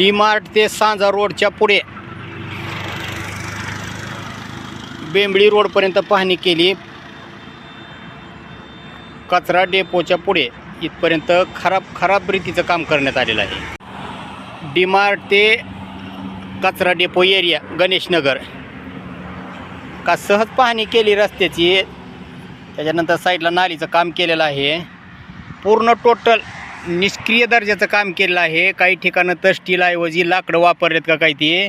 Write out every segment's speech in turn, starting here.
D mart ते सांजा रोडच्या पुढे. बेंबळी रोडपर्यंत पाहणी केली. कचरा डेपोच्या पुढे इथपर्यंत खराब खराब रीतीचं काम करण्यात आलेलं आहे. डी मार्ट ते कचरा डेपो एरिया गणेशनगर. का सहज पाहणी केली रस्त्याची त्याच्यानंतर साईडला नालीचं काम केलेलं आहे. पूर्ण टोटल निष्क्रिय दर्जाचं काम केलेलं आहे. काही ठिकाणं तर स्टीलऐवजी लाकडं वापरलेत का काही ते?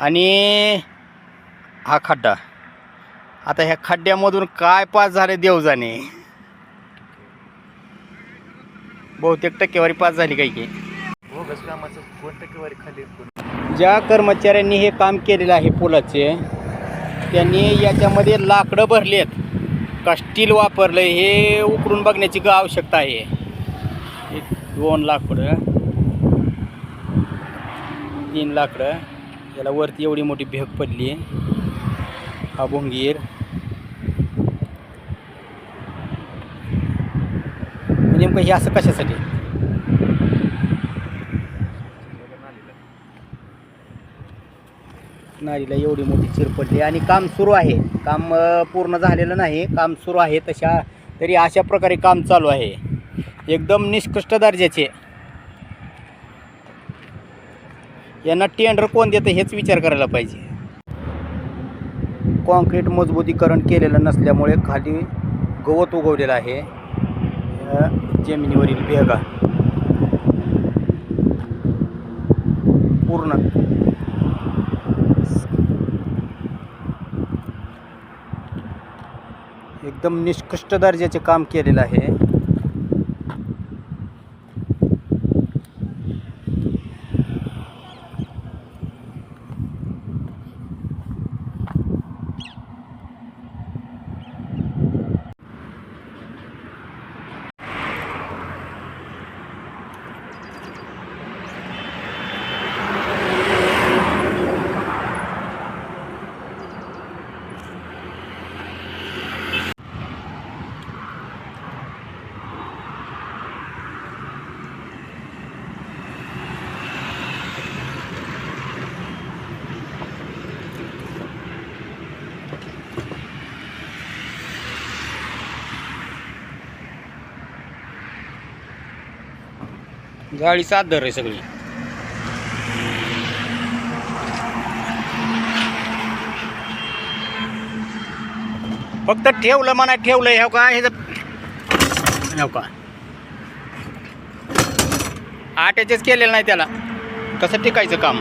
आणि हा खड्डा. आता ह्या खड्ड्यामधून काय पास झाले देव जाणे बहुतेक टक्केवारी पास झाली काही की? ज्या कर्मचाऱ्यांनी हे काम केलेलं आहे पुलाचे त्यांनी याच्यामध्ये लाकडं भरलेत. का स्टील वापरलं हे उकरून बघण्याची आवश्यकता आहे? दोन लाकडं तीन लाकडं याला वरती एवढी मोठी भेग पडली हा भोंगीर. नेमकं हे असं कशासाठी? नारीला एवढी मोठी चिर पडली आणि काम सुरू आहे. काम पूर्ण झालेलं नाही. काम सुरू आहे तशा तरी अशा प्रकारे काम चालू आहे. एकदम निष्कृष्ट दर्जाचे. यांना टेंडर कोण देतं हेच विचार करायला पाहिजे. कॉन्क्रीट मजबूतीकरण केलेलं नसल्यामुळे खाली गवत उगवलेलं आहे. जमिनीवरील भेगा पूर्ण. एकदम निष्कृष्ट दर्जाचे काम केलेलं आहे. गाडी सात धर आहे सगळी. फक्त ठेवलं म्हणा ठेवलं हे हो का? हे हे हो का? आट्याचेच केलेलं नाही त्याला. कसं टिकायचं काम?